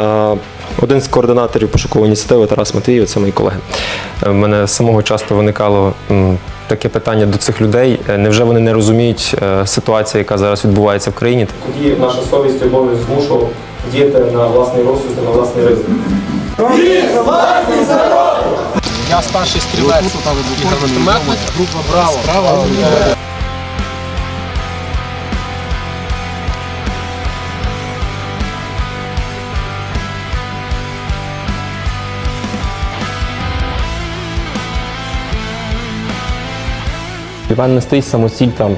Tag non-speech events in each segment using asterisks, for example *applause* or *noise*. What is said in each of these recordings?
Е, Один з координаторів пошукової ініціативи Тарас Матвіїв, це мої колеги. У мене самого часто виникало таке питання до цих людей. Е, Невже вони не розуміють е, ситуацію, яка зараз відбувається в країні? Тоді наша совість обов'язок змушував діяти на власний розсуд на власний ризик. Я старший стрілець група Браво. Браво. Іван не стоїть самоціль там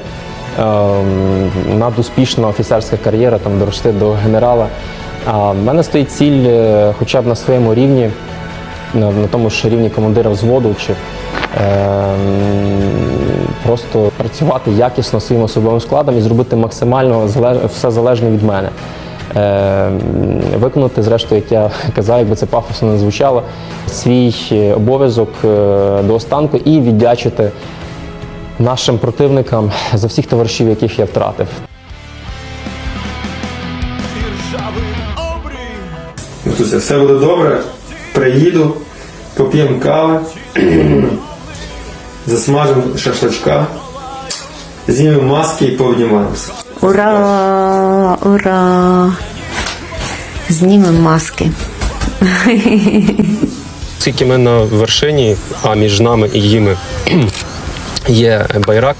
ем, надуспішна офіцерська кар'єра, там дорости до генерала. А в мене стоїть ціль е, хоча б на своєму рівні, на, тому ж рівні командира взводу, чи ем, просто працювати якісно своїм особовим складом і зробити максимально все залежне від мене. Ем, Виконати, зрештою, як я *laughs* казав, якби це пафосно не звучало, свій е, обов'язок е, до останку і віддячити нашим противникам за всіх товаришів, яких я втратив. Матуся, все буде добре. Приїду, поп'ємо кави, *clears throat* засмажемо шашличка, знімемо маски і пообнімаємося. Ура! Ура! Знімемо маски. *laughs* Оскільки ми на вершині, а між нами і їми *clears throat* є байрак,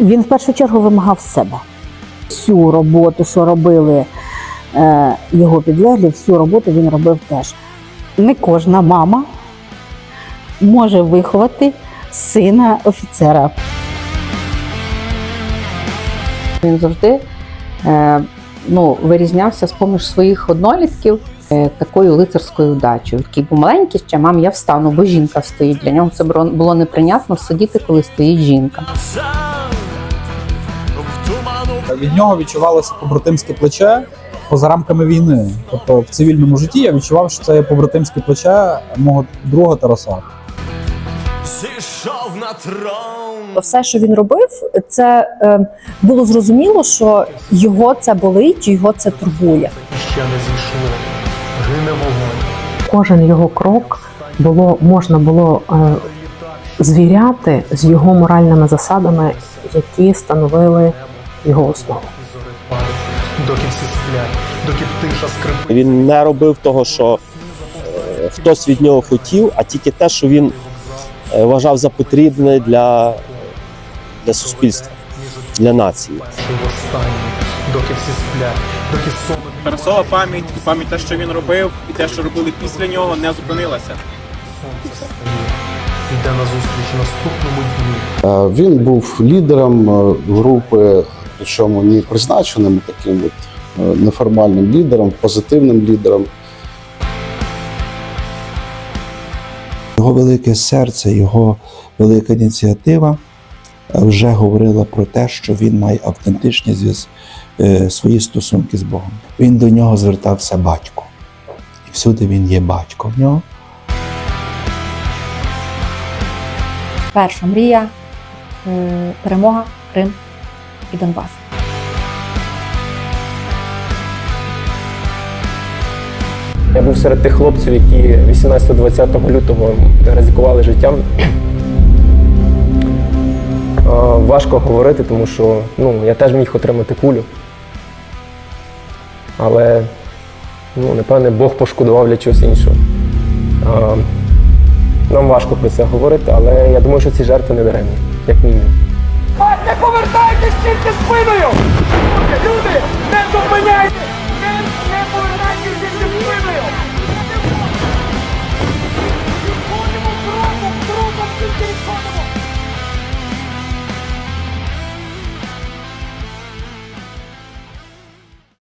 Він в першу чергу вимагав себе. Всю роботу, що робили е, його підлеглі, всю роботу він робив теж. Не кожна мама може виховати сина офіцера. Він завжди е, ну, вирізнявся з поміж своїх однолітків е, такою лицарською удачею. Такий був маленький ще, мам, я встану, бо жінка стоїть. Для нього це було неприйнятно сидіти, коли стоїть жінка. Від нього відчувалося побратимське плече поза рамками війни. Тобто в цивільному житті я відчував, що це є побратимське плече мого друга Тараса. Зійшов на трон. все, що він робив, це е, було зрозуміло, що його це болить, його це турбує. Ще не зійшло. Гине вогонь. кожен його крок було можна було е, звіряти з його моральними засадами, які становили його основу. Доки всі сплять, доки тиша скрипить. Він не робив того, що е, хтось від нього хотів, а тільки те, що він вважав за потрібне для, для суспільства, для нації. Доки всі сплять, доки сон Тарасова пам'ять, і пам'ять те, що він робив, і те, що робили після нього, не зупинилася. сонце встає. Йде назустріч наступному дню. Е, Він був лідером е, групи, причому не призначеним таким от е, неформальним лідером, позитивним лідером. Його велике серце, його велика ініціатива е, вже говорила про те, що він має автентичні зв'яз... е, свої стосунки з Богом. Він до нього звертався батько. І всюди він є батько в нього. Перша мрія, е, перемога, Крим і Донбас. Був серед тих хлопців, які 18-20 лютого ризикували життям. Важко говорити, тому що ну, я теж міг отримати кулю. Але, ну, напевне, Бог пошкодував для чогось іншого. Е, Нам важко про це говорити, але я думаю, що ці жертви не даремні, як мінімум. Не повертайтесь тільки спиною!